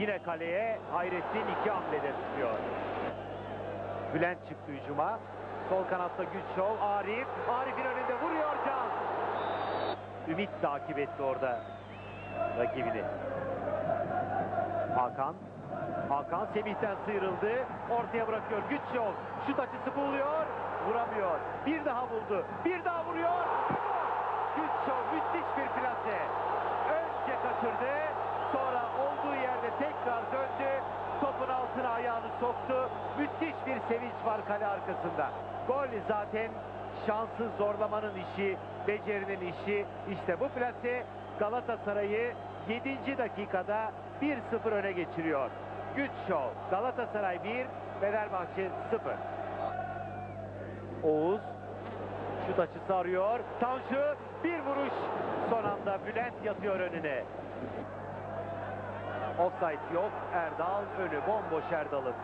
Yine kaleye Hayrettin iki hamlede tutuyor. Bülent çıktı hücuma. Sol kanatta Güçşov, Arif. Arif'in önünde vuruyor Can. Ümit takip etti orada rakibini. Hakan. Hakan Semih'ten sıyrıldı. Ortaya bırakıyor. Güçşov. Şut açısı buluyor. Vuramıyor. Bir daha buldu. Bir daha vuruyor. Güçşov müthiş bir plase. Önce kaçırdı. Tekrar döndü. Topun altına ayağını soktu. Müthiş bir sevinç var kale arkasında. Gol zaten şanssız zorlamanın işi, becerinin işi. İşte bu plase Galatasaray'ı 7. dakikada 1-0 öne geçiriyor. Güç şov. Galatasaray 1, Fenerbahçe 0. Oğuz şut açısı arıyor. Tanju bir vuruş. Son anda Bülent yatıyor önüne. Offside yok. Erdal önü bomboş Erdal'ın.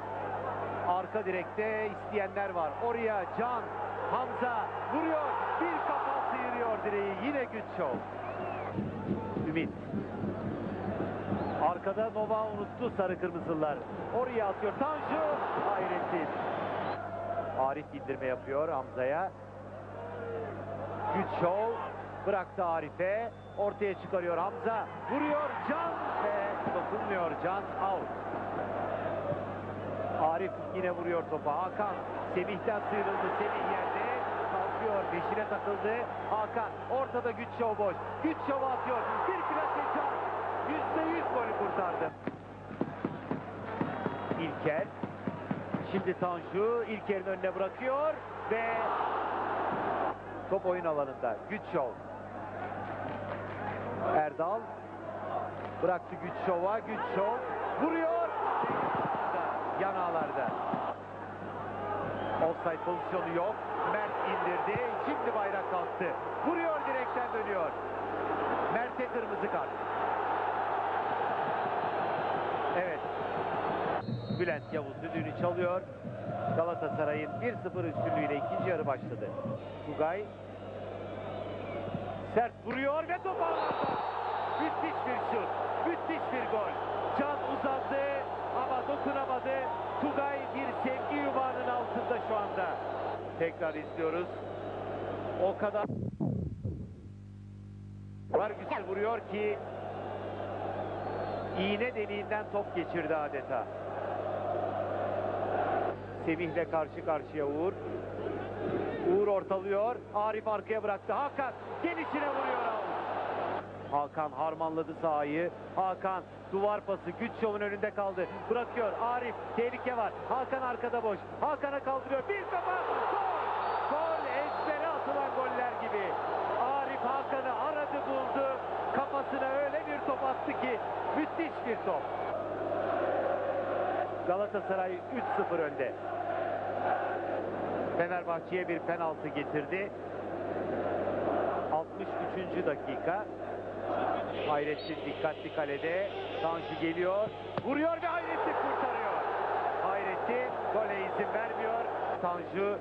Arka direkte isteyenler var. Oraya Can, Hamza vuruyor. Bir kafa sıyırıyor direği. Yine Güçşov. Ümit. Arkada Nova unuttu sarı kırmızılar. Oraya atıyor. Tanju hayretsiz. Arif indirme yapıyor Hamza'ya. Güçşov bıraktı Arif'e. Ortaya çıkarıyor Hamza. Vuruyor Can ve dokunmuyor Can out. Arif yine vuruyor topa. Hakan Semih'ten sıyrıldı. Semih yerde kalkıyor. Peşine takıldı. Hakan ortada Güçşov boş. Güçşov atıyor. Bir plase Can. Yüzde yüz golü kurtardı. İlker. Şimdi Tanju İlker'in önüne bırakıyor ve top oyun alanında. Güçşov. Erdal bıraktı Güçşov'a. Güçşov vuruyor. Yan ağlarda. Offside pozisyonu yok. Mert indirdi. Şimdi bayrak kalktı. Vuruyor direkten dönüyor. Mert'e kırmızı kart. Evet. Bülent Yavuz düdüğünü çalıyor. Galatasaray'ın 1-0 üstünlüğüyle ikinci yarı başladı. Tugay sert vuruyor ve top ağlarda. Müthiş bir şut. Müthiş bir gol. Can uzandı ama dokunamadı. Tugay bir sevgi yuvağının altında şu anda. Tekrar izliyoruz. O kadar var güçlü vuruyor ki iğne deliğinden top geçirdi adeta. Semih'le karşı karşıya Uğur. Uğur ortalıyor. Arif arkaya bıraktı. Hakan gelişine vuruyor. Hakan harmanladı sahayı. Hakan duvar pası Güçşov'un önünde kaldı. Bırakıyor. Arif tehlike var. Hakan arkada boş. Hakan'a kaldırıyor. Bir kafa. Gol. Gol ezbere atılan goller gibi. Arif Hakan'ı aradı buldu. Kafasına öyle bir top attı ki müthiş bir top. Galatasaray 3-0 önde. Fenerbahçe'ye bir penaltı getirdi. 63. dakika. Hayrettin dikkatli kalede. Tanju geliyor. Vuruyor ve Hayrettin kurtarıyor. Hayrettin gole izin vermiyor. Tanju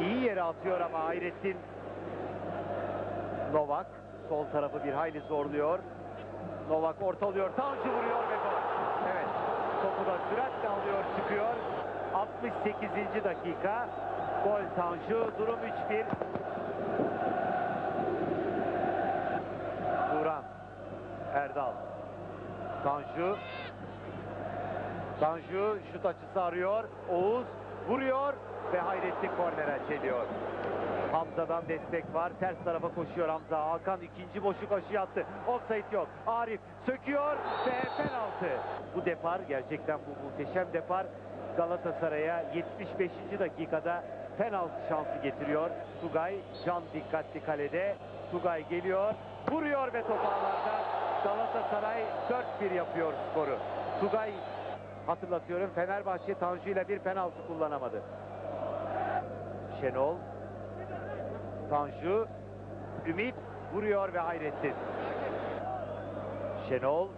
iyi yere atıyor ama Hayrettin Novak sol tarafı bir hayli zorluyor. Novak ortalıyor. Tanju vuruyor ve gol. Evet. Topu da süratle alıyor çıkıyor. 68. dakika. Gol Tanju. Durum 3-1. Erdal. Tanju. Tanju şut açısı arıyor. Oğuz vuruyor ve Hayrettin kornere çeliyor. Hamza'dan destek var. Ters tarafa koşuyor Hamza. Hakan ikinci boşluk aşıya attı. Offside yok. Arif söküyor ve penaltı. Bu depar gerçekten bu muhteşem depar Galatasaray'a 75. dakikada penaltı şansı getiriyor. Tugay can dikkatli kalede. Tugay geliyor. Vuruyor ve top ağlarda. Galatasaray 4-1 yapıyor skoru. Tugay hatırlatıyorum Fenerbahçe Tanju ile bir penaltı kullanamadı. Şenol Tanju Ümit vuruyor ve Hayrettin. Şenol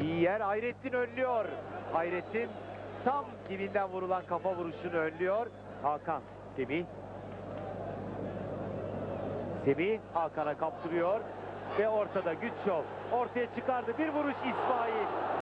iyi yer Hayrettin önlüyor. Hayrettin tam dibinden vurulan kafa vuruşunu önlüyor. Hakan Semih Semih Hakan'a kaptırıyor. Ve ortada Güçşov. Ortaya çıkardı bir vuruş İsmail.